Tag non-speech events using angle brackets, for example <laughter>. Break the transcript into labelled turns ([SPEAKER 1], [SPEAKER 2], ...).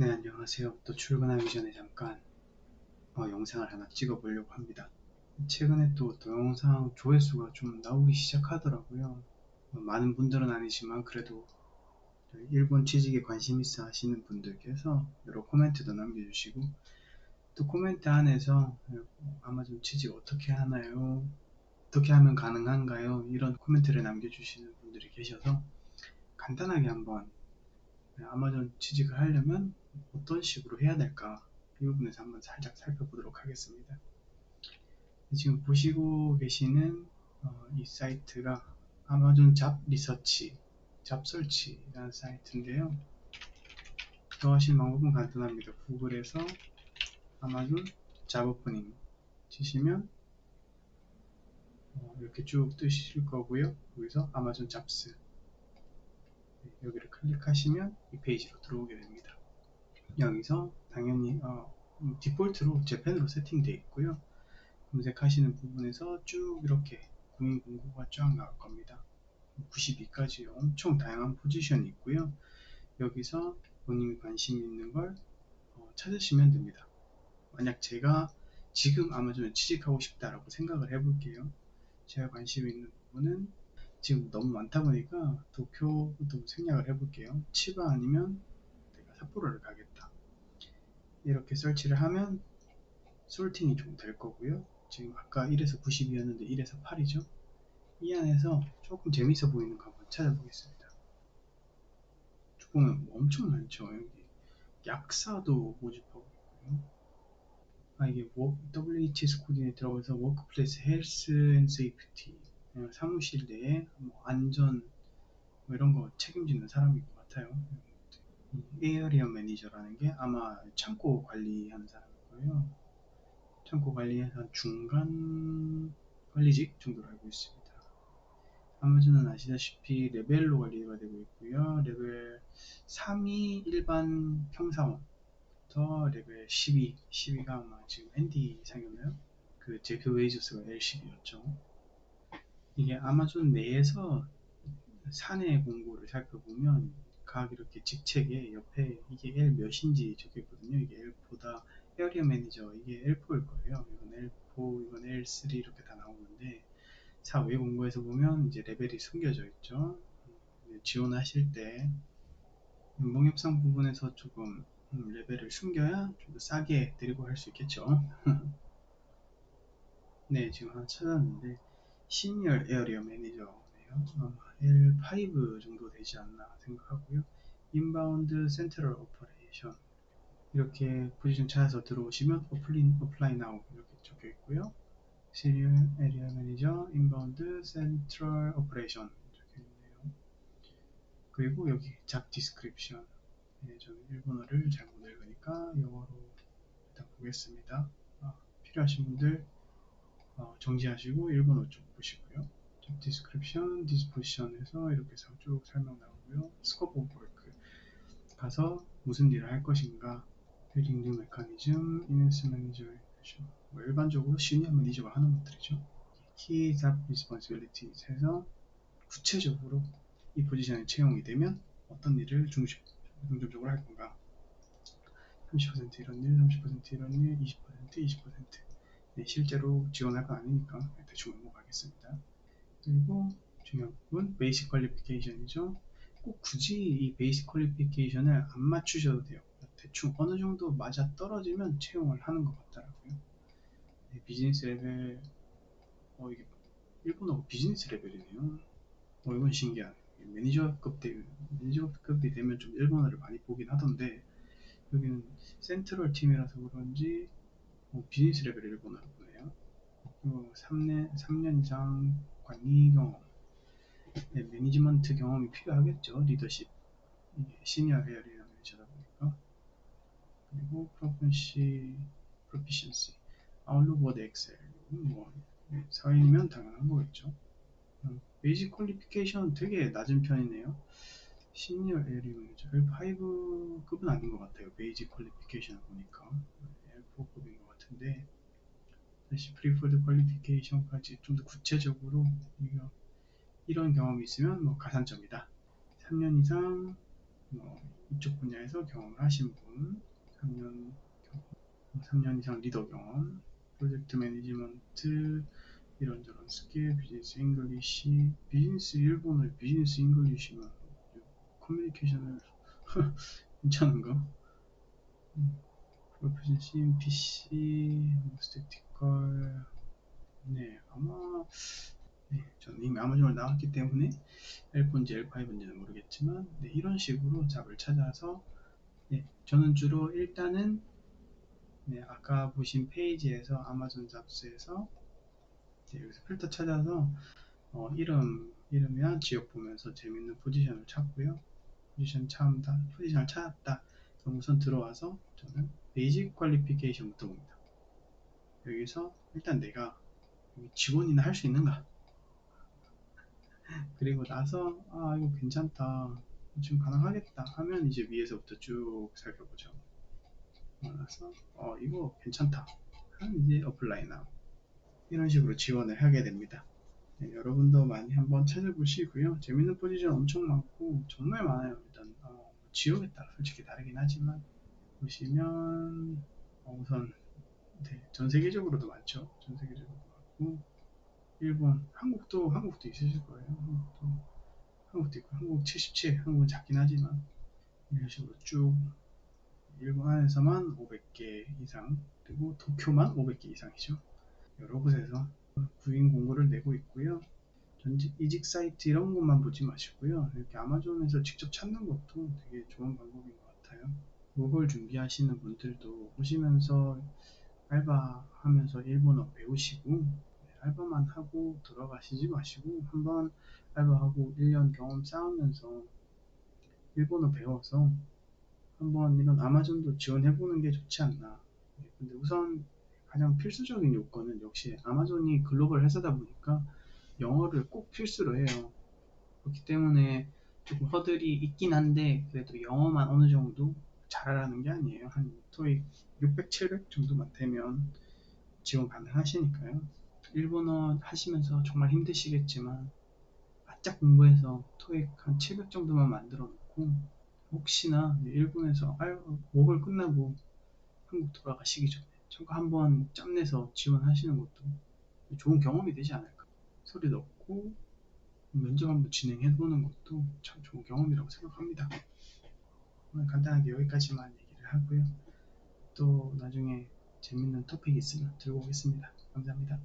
[SPEAKER 1] 네, 안녕하세요. 또 출근하기 전에 잠깐 어, 영상을 하나 찍어 보려고 합니다. 최근에 또 동영상 조회수가 좀 나오기 시작하더라고요. 어, 많은 분들은 아니지만 그래도 일본 취직에 관심 있어 하시는 분들께서 여러 코멘트도 남겨주시고 또 코멘트 안에서 어, 아마존 취직 어떻게 하나요? 어떻게 하면 가능한가요? 이런 코멘트를 남겨주시는 분들이 계셔서 간단하게 한번 아마존 취직을 하려면 어떤 식으로 해야 될까 이 부분에서 한번 살짝 살펴보도록 하겠습니다. 지금 보시고 계시는 어, 이 사이트가 아마존 잡 리서치, 잡 설치라는 사이트인데요. 들어가시는 방법은 간단합니다. 구글에서 아마존 잡 오프닝 치시면 어, 이렇게 쭉 뜨실 거고요. 여기서 아마존 잡스 여기를 클릭하시면 이 페이지로 들어오게 됩니다. 여기서 당연히 어, 디폴트로 재팬으로 세팅되어 있고요. 검색하시는 부분에서 쭉 이렇게 공인 공고가 쫙 나올 겁니다. 92까지 엄청 다양한 포지션이 있고요. 여기서 본인이 관심 있는 걸 어, 찾으시면 됩니다. 만약 제가 지금 아마존에 취직하고 싶다라고 생각을 해볼게요. 제가 관심 있는 부분은 지금 너무 많다 보니까 도쿄도 생략을 해볼게요. 치바 아니면 삿포로를 가겠다. 이렇게 설치를 하면 솔팅이 좀 될 거고요. 지금 아까 1에서 90이었는데 1에서 8이죠. 이 안에서 조금 재밌어 보이는 거 한번 찾아보겠습니다. 보면 엄청 많죠. 여기 약사도 모집하고 있고요. 아 이게 WHS 코딩에 들어가서 워크플레이스 헬스 앤 세이프티 사무실 내에 뭐 안전 뭐 이런 거 책임지는 사람일 것 같아요. 에어리어 매니저라는 게 아마 창고 관리하는 사람일 거예요. 창고 관리에서 중간 관리직 정도로 알고 있습니다. 아마존은 아시다시피 레벨로 관리가 되고 있고요. 레벨 3이 일반 평사원, 더 레벨 12, 12가 아마 지금 앤디 상이었나요? 그 제프 웨이저스가 L12였죠. 이게 아마존 내에서 사내 공고를 살펴보면 각 이렇게 직책에 옆에 이게 L 몇인지 적혀 있거든요. 이게 L4다 에어리어 매니저 이게 L4일 거예요. 이건 L4, 이건 L3 이렇게 다 나오는데 사외 공고에서 보면 이제 레벨이 숨겨져 있죠. 지원하실 때 연봉 협상 부분에서 조금 음, 레벨을 숨겨야 좀 더 싸게 드리고 할 수 있겠죠. <laughs> 네, 지금 하나 찾았는데 시니어 에어리어 매니저 아마 L5 정도 되지 않나 생각하고요. 인바운드 센트럴 오퍼레이션 이렇게 포지션 찾아서 들어오시면 어플린, 어플라이 나우 이렇게 적혀 있고요. 시니어 에리어 매니저 인바운드 센트럴 오퍼레이션 적혀 있네요. 그리고 여기 잡 디스크립션 네, 저는 일본어를 잘못 읽으니까 영어로 일단 보겠습니다. 아, 필요하신 분들 어, 정지하시고 일본어 쪽 보시고요. Description, disposition에서 이렇게 쭉 설명 나오고요. scope of work 가서 무슨 일을 할 것인가 new mechanism, instance manager 뭐 일반적으로 시니어 매니저가 하는 것들이죠. key job responsibilities 해서 구체적으로 이 포지션에 채용이 되면 어떤 일을 중심, 중점적으로 할 건가 30% 이런 일, 30% 이런 일, 20% 20% 네, 실제로 지원할 건 아니니까 대충 넘어가겠습니다. 그리고 중요한 부분 베이직 퀄리피케이션이죠. 꼭 굳이 이 베이직 퀄리피케이션을 안 맞추셔도 돼요. 대충 어느 정도 맞아 떨어지면 채용을 하는 것 같더라고요. 네, 비즈니스 레벨 어 이게 일본어 비즈니스 레벨이네요. 어 이건 신기한. 매니저급 대 매니저급이 되면 좀 일본어를 많이 보긴 하던데 여기는 센트럴 팀이라서 그런지 어, 비즈니스 레벨 일본어로 보네요. 그리고 3년, 3년 이상 관리 경험, 네, 매니지먼트 경험이 필요하겠죠. 리더십, 시니어 에어리어 매니저다 보니까. 그리고 프로펜시, 프로피션시, 아웃룩 워드 엑셀, 뭐 네, 사회이면 당연한 거겠죠. 음, 베이직 퀄리피케이션 되게 낮은 편이네요. 시니어 매니저 L5급은 아닌 것 같아요. 베이직 퀄리피케이션을 보니까 L4급인 것 같은데 다시 프리포드 퀄리피케이션까지 좀 더 구체적으로 이런 경험이 있으면 뭐 가산점이다. 3년 이상 뭐 이쪽 분야에서 경험을 하신 분 3년 3년 이상 리더 경험 프로젝트 매니지먼트 이런저런 스킬 비즈니스 잉글리시 비즈니스 일본어 비즈니스 잉글리시면 커뮤니케이션을 <laughs> 괜찮은가? 프로피션시, PC, 스태티컬 네 아마 네, 저는 이미 아마존을 나왔기 때문에 L4인지 L5인지는 모르겠지만 네, 이런 식으로 잡을 찾아서 네, 저는 주로 일단은 네, 아까 보신 페이지에서 아마존 잡스에서 네, 여기서 필터 찾아서 어, 이름 이름이나 지역 보면서 재밌는 포지션을 찾고요. 포지션 찾다 포지션을 찾았다. 그럼 우선 들어와서 저는 베이직 퀄리피케이션부터 봅니다. 여기서 일단 내가 지원이나 할 수 있는가? <laughs> 그리고 나서 아 이거 괜찮다. 지금 가능하겠다 하면 이제 위에서부터 쭉 살펴보죠. 나서 어 이거 괜찮다. 하면 이제 어플라이 나 이런 식으로 지원을 하게 됩니다. 네, 여러분도 많이 한번 찾아보시고요. 재밌는 포지션 엄청 많고 정말 많아요. 일단 어, 지역에 따라 솔직히 다르긴 하지만 보시면 어, 우선 네, 전 세계적으로도 많죠 전 세계적으로도 많고 일본, 한국도 한국도 있으실 거예요. 한국도 한국도 있고 한국 77, 한국은 작긴 하지만 이런 식으로 쭉 일본 안에서만 500개 이상 그리고 도쿄만 500개 이상이죠. 여러 곳에서 구인 공고를 내고 있고요. 전직 이직 사이트 이런 것만 보지 마시고요. 이렇게 아마존에서 직접 찾는 것도 되게 좋은 방법인 것 같아요. 그걸 준비하시는 분들도 보시면서 알바하면서 일본어 배우시고 알바만 하고 돌아가시지 마시고 한번 알바하고 1년 경험 쌓으면서 일본어 배워서 한번 이런 아마존도 지원해보는 게 좋지 않나. 근데 우선 가장 필수적인 요건은 역시 아마존이 글로벌 회사다 보니까 영어를 꼭 필수로 해요. 그렇기 때문에 조금 허들이 있긴 한데 그래도 영어만 어느 정도 잘하라는 게 아니에요. 한 토익 600, 700 정도만 되면 지원 가능하시니까요. 일본어 하시면서 정말 힘드시겠지만 바짝 공부해서 토익 한 700 정도만 만들어 놓고 혹시나 일본에서 5월 끝나고 한국 돌아가시기 전에 잠깐 한번 짬내서 지원하시는 것도 좋은 경험이 되지 않을까. 소리 넣고 면접 한번 진행해 보는 것도 참 좋은 경험이라고 생각합니다 오늘 간단하게 여기까지만 얘기를 하고요. 또 나중에 재밌는 토픽 있으면 들고 오겠습니다. 감사합니다